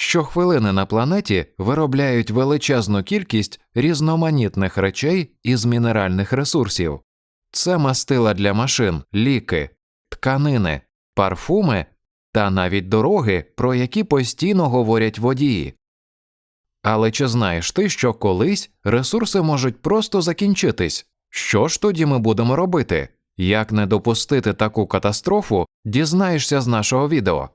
Щохвилини на планеті виробляють величезну кількість різноманітних речей із мінеральних ресурсів. Це мастила для машин, ліки, тканини, парфуми та навіть дороги, про які постійно говорять водії. Але чи знаєш ти, що колись ресурси можуть просто закінчитись? Що ж тоді ми будемо робити? Як не допустити таку катастрофу, дізнаєшся з нашого відео.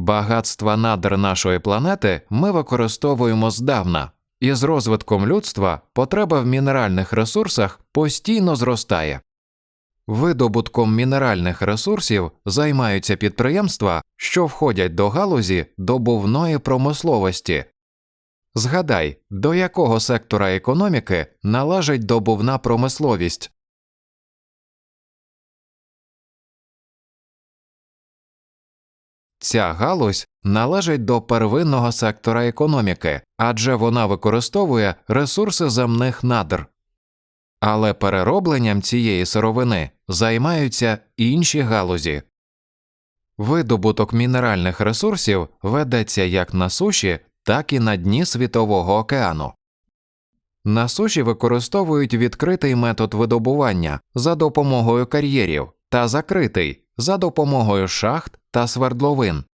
Багатства надр нашої планети ми використовуємо здавна, і з розвитком людства потреба в мінеральних ресурсах постійно зростає. Видобутком мінеральних ресурсів займаються підприємства, що входять до галузі добувної промисловості. Згадай, до якого сектора економіки належить добувна промисловість. Ця галузь належить до первинного сектора економіки, адже вона використовує ресурси земних надр. Але переробленням цієї сировини займаються інші галузі. Видобуток мінеральних ресурсів ведеться як на суші, так і на дні Світового океану. На суші використовують відкритий метод видобування за допомогою кар'єрів та закритий за допомогою шахт та свердловин.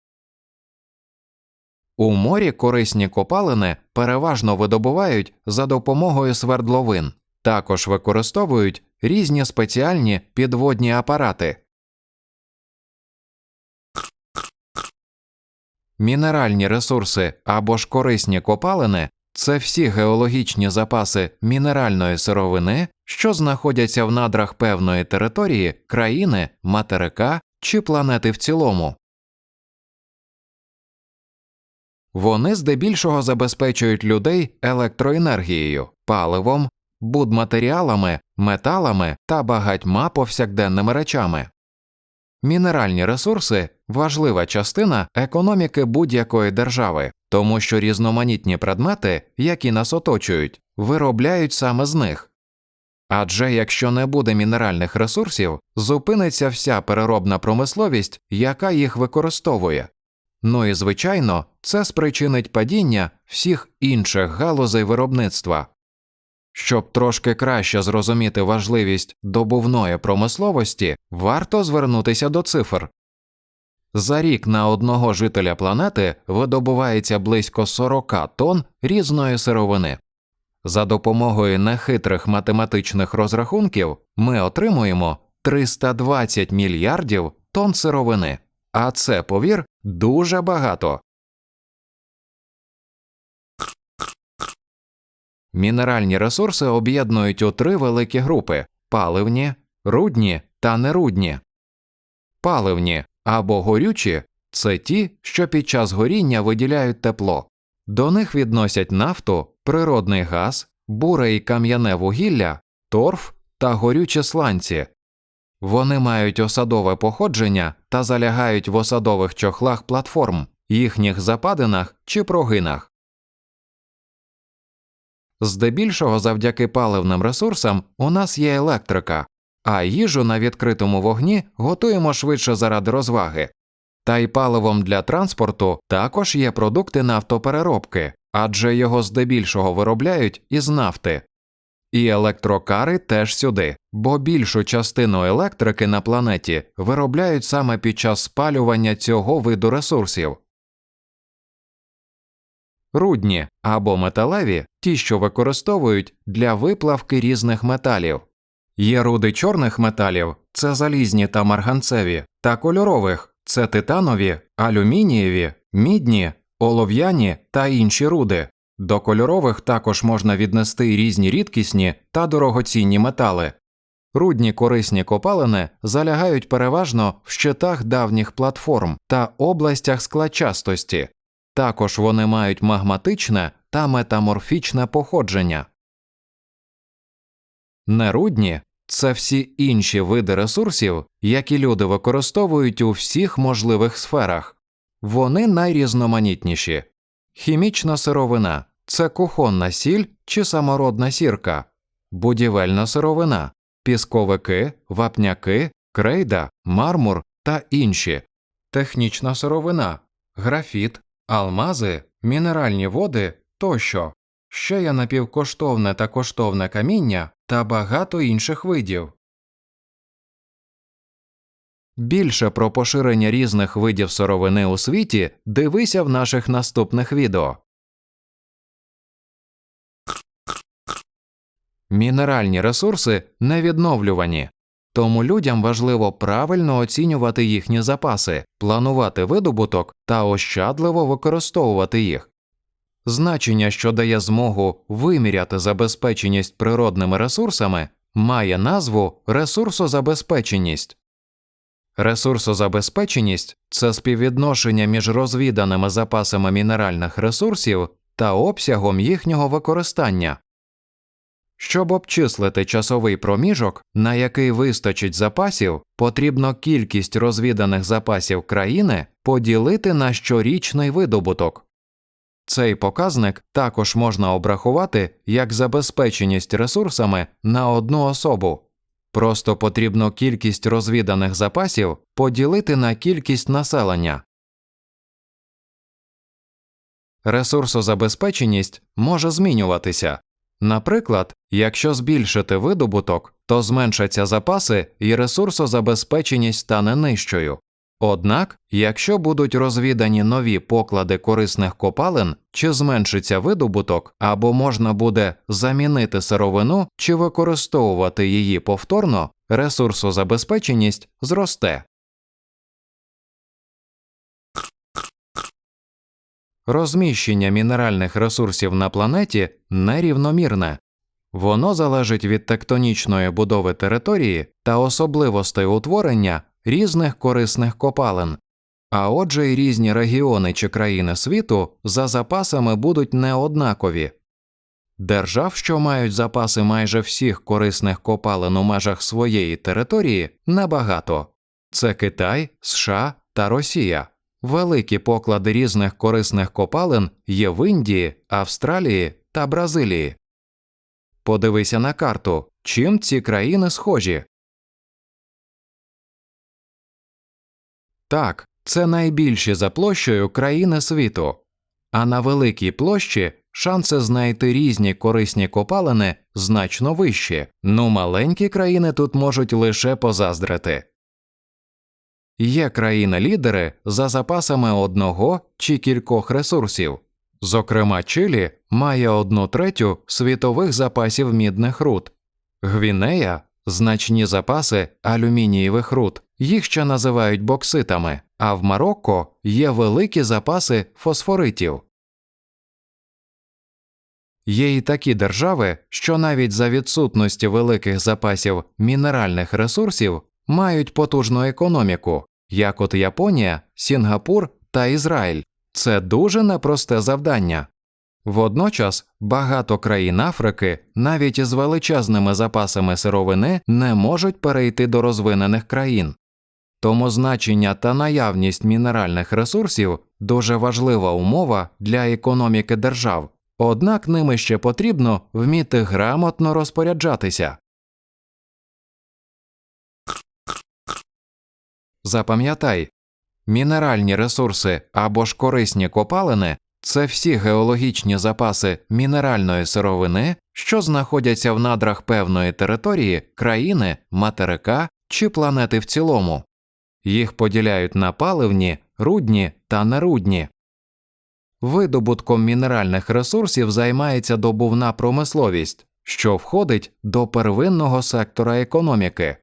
У морі корисні копалини переважно видобувають за допомогою свердловин, також використовують різні спеціальні підводні апарати. Мінеральні ресурси або ж корисні копалини це всі геологічні запаси мінеральної сировини, що знаходяться в надрах певної території, країни, материка чи планети в цілому. Вони здебільшого забезпечують людей електроенергією, паливом, будматеріалами, металами та багатьма повсякденними речами. Мінеральні ресурси важлива частина економіки будь-якої держави, тому що різноманітні предмети, які нас оточують, виробляють саме з них. Адже якщо не буде мінеральних ресурсів, зупиниться вся переробна промисловість, яка їх використовує. Ну і звичайно, це спричинить падіння всіх інших галузей виробництва. Щоб трошки краще зрозуміти важливість добувної промисловості, варто звернутися до цифр. За рік на одного жителя планети видобувається близько 40 тонн різної сировини. За допомогою нехитрих математичних розрахунків ми отримуємо 320 мільярдів тонн сировини, а це, повір, дуже багато. Мінеральні ресурси об'єднують у три великі групи паливні, рудні та нерудні. Паливні або горючі це ті, що під час горіння виділяють тепло. До них відносять нафту, природний газ, буре і кам'яне вугілля, торф та горючі сланці. Вони мають осадове походження та залягають в осадових чохлах платформ, їхніх западинах чи прогинах. Здебільшого завдяки паливним ресурсам у нас є електрика, а їжу на відкритому вогні готуємо швидше заради розваги. Та й паливом для транспорту також є продукти нафтопереробки, адже його здебільшого виробляють із нафти. І електрокари теж сюди, бо більшу частину електрики на планеті виробляють саме під час спалювання цього виду ресурсів. Рудні або металеві ті, що використовують для виплавки різних металів. Є руди чорних металів це залізні та марганцеві, та кольорових це титанові, алюмінієві, мідні, олов'яні та інші руди. До кольорових також можна віднести різні рідкісні та дорогоцінні метали. Рудні корисні копалини залягають переважно в щитах давніх платформ та областях складчастості, також вони мають магматичне та метаморфічне походження. Нерудні це всі інші види ресурсів, які люди використовують у всіх можливих сферах. Вони найрізноманітніші хімічна сировина, це кухонна сіль чи самородна сірка, будівельна сировина, пісковики, вапняки, крейда, мармур та інші, технічна сировина, графіт, алмази, мінеральні води тощо. Ще є напівкоштовне та коштовне каміння та багато інших видів. Більше про поширення різних видів сировини у світі дивися в наших наступних відео. Мінеральні ресурси невідновлювані, тому людям важливо правильно оцінювати їхні запаси, планувати видобуток та ощадливо використовувати їх. Значення, що дає змогу виміряти забезпеченість природними ресурсами, має назву ресурсозабезпеченість. Ресурсозабезпеченість це співвідношення між розвіданими запасами мінеральних ресурсів та обсягом їхнього використання. Щоб обчислити часовий проміжок, на який вистачить запасів, потрібно кількість розвіданих запасів країни поділити на щорічний видобуток. Цей показник також можна обрахувати як забезпеченість ресурсами на одну особу. Просто потрібно кількість розвіданих запасів поділити на кількість населення. Ресурсозабезпеченість може змінюватися. Наприклад, якщо збільшити видобуток, то зменшаться запаси і ресурсозабезпеченість стане нижчою. Однак, якщо будуть розвідані нові поклади корисних копалин, чи зменшиться видобуток, або можна буде замінити сировину чи використовувати її повторно, ресурсозабезпеченість зросте. Розміщення мінеральних ресурсів на планеті нерівномірне. Воно залежить від тектонічної будови території та особливостей утворення різних корисних копалин. А отже, й різні регіони чи країни світу за запасами будуть неоднакові. Держав, що мають запаси майже всіх корисних копалин у межах своєї території, небагато це Китай, США та Росія. Великі поклади різних корисних копалин є в Індії, Австралії та Бразилії. Подивися на карту, чим ці країни схожі. Так, це найбільші за площею країни світу, а на великій площі шанси знайти різні корисні копалини значно вищі, ну маленькі країни тут можуть лише позаздрити. Є країни-лідери за запасами одного чи кількох ресурсів. Зокрема, Чилі має одну третю світових запасів мідних руд, Гвінея значні запаси алюмінієвих руд, їх ще називають бокситами, а в Марокко є великі запаси фосфоритів. Є і такі держави, що навіть за відсутності великих запасів мінеральних ресурсів мають потужну економіку, як от Японія, Сінгапур та Ізраїль. Це дуже непросте завдання. Водночас багато країн Африки навіть із величезними запасами сировини не можуть перейти до розвинених країн. Тому значення та наявність мінеральних ресурсів дуже важлива умова для економіки держав, однак ними ще потрібно вміти грамотно розпоряджатися. Запам'ятай, мінеральні ресурси або ж корисні копалини це всі геологічні запаси мінеральної сировини, що знаходяться в надрах певної території, країни, материка чи планети в цілому. Їх поділяють на паливні, рудні та нерудні. Видобутком мінеральних ресурсів займається добувна промисловість, що входить до первинного сектора економіки.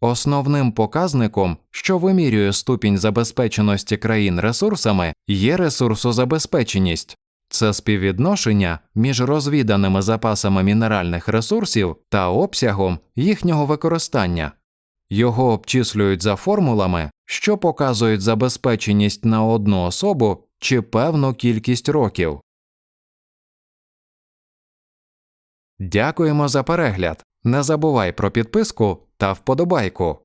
Основним показником, що вимірює ступінь забезпеченості країн ресурсами, є ресурсозабезпеченість, це співвідношення між розвіданими запасами мінеральних ресурсів та обсягом їхнього використання. Його обчислюють за формулами, що показують забезпеченість на одну особу чи певну кількість років. Дякуємо за перегляд. Не забувай про підписку та вподобайку.